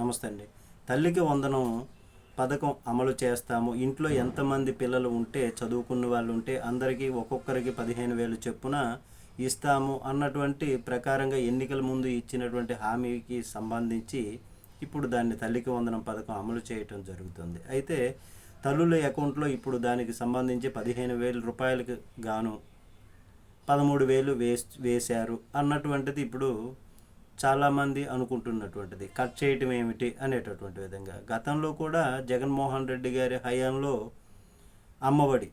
నమస్తే అండి. తల్లికి వందనం పథకం అమలు చేస్తాము. ఇంట్లో ఎంతమంది పిల్లలు ఉంటే చదువుకున్న వాళ్ళు ఉంటే అందరికీ ఒక్కొక్కరికి పదిహేను వేలు చొప్పున ఇస్తాము అన్నటువంటి ప్రకారంగా ఎన్నికల ముందు ఇచ్చినటువంటి హామీకి సంబంధించి ఇప్పుడు దాన్ని తల్లికి వందనం పథకం అమలు చేయటం జరుగుతుంది. అయితే తల్లుల అకౌంట్లో ఇప్పుడు దానికి సంబంధించి పదిహేను వేల రూపాయలకు గాను పదమూడు వేలు వేస్ వేశారు అన్నటువంటిది ఇప్పుడు చాలామంది అనుకుంటున్నటువంటిది కట్ చేయటం ఏమిటి అనేటటువంటి విధంగా. గతంలో కూడా జగన్మోహన్ రెడ్డి గారి హయాంలో అమ్మఒడి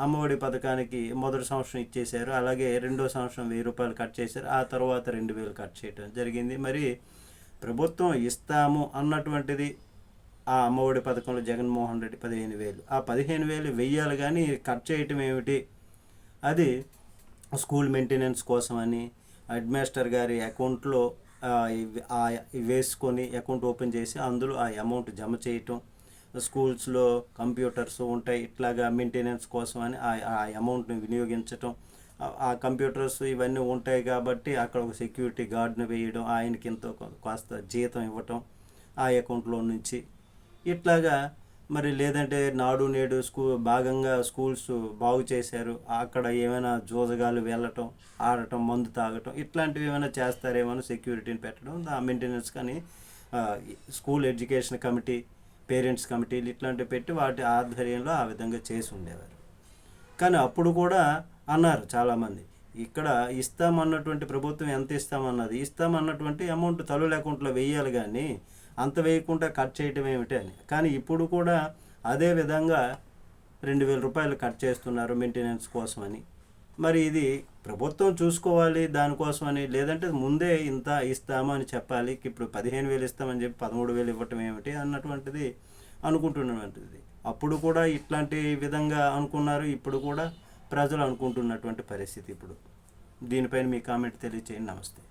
అమ్మఒడి పథకానికి మొదటి సంవత్సరం ఇచ్చేశారు. అలాగే రెండో సంవత్సరం వెయ్యి రూపాయలు కట్ చేశారు. ఆ తర్వాత రెండు వేలు కట్ చేయటం జరిగింది. మరి ప్రభుత్వం ఇస్తాము అన్నటువంటిది ఆ అమ్మఒడి పథకంలో జగన్మోహన్ రెడ్డి పదిహేను వేలు. ఆ పదిహేను వేలు వెయ్యాలి కానీ కట్ చేయటం ఏమిటి? అది స్కూల్ మెయింటెనెన్స్ కోసమని హెడ్ మాస్టర్ గారి అకౌంట్లో వేసుకొని అకౌంట్ ఓపెన్ చేసి అందులో ఆ అమౌంట్ జమ చేయటం స్కూల్స్లో కంప్యూటర్స్ ఉంటాయి ఇట్లాగా మెయింటెనెన్స్ కోసం అని ఆ ఆ అమౌంట్ని వినియోగించటం. ఆ- కంప్యూటర్స్ ఇవన్నీ ఉంటాయి కాబట్టి అక్కడ ఒక సెక్యూరిటీ గార్డ్ని వేయడం ఆయనకి ఎంతో కాస్త జీతం ఇవ్వటం ఆ అకౌంట్లో నుంచి. ఇట్లాగా మరి లేదంటే నాడు నేడు స్కూ భాగంగా స్కూల్స్ బాగు చేశారు. అక్కడ ఏమైనా జోజగాలు వెళ్ళటం ఆడటం మందు తాగటం ఇట్లాంటివి ఏమైనా చేస్తారేమో సెక్యూరిటీని పెట్టడం ఆ మెయింటెనెన్స్ కానీ స్కూల్ ఎడ్యుకేషన్ కమిటీ పేరెంట్స్ కమిటీలు ఇట్లాంటివి పెట్టి వాటి ఆధ్వర్యంలో ఆ విధంగా చేసి ఉండేవారు. కానీ అప్పుడు కూడా అన్నారు చాలామంది ఇక్కడ ఇస్తామన్నటువంటి ప్రభుత్వం ఎంత ఇస్తామన్నది ఇస్తామన్నటువంటి అమౌంట్ తల్లుల అకౌంట్లో వేయాలి కానీ అంత వేయకుండా కట్ చేయటం ఏమిటి అని. కానీ ఇప్పుడు కూడా అదే విధంగా రెండు వేల రూపాయలు కట్ చేస్తున్నారు మెయింటెనెన్స్ కోసమని మరి ఇది ప్రభుత్వం చూసుకోవాలి దానికోసమని లేదంటే ముందే ఇంత ఇస్తామా అని చెప్పాలి ఇప్పుడు పదిహేను వేలు ఇస్తామని చెప్పి పదమూడు వేలు ఇవ్వటం ఏమిటి అన్నటువంటిది అనుకుంటున్నటువంటిది. అప్పుడు కూడా ఇట్లాంటి విధంగా అనుకున్నారు ఇప్పుడు కూడా ప్రజలు అనుకుంటున్నటువంటి పరిస్థితి ఇప్పుడు. దీనిపైన మీ కామెంట్ తెలియచేయండి. నమస్తే.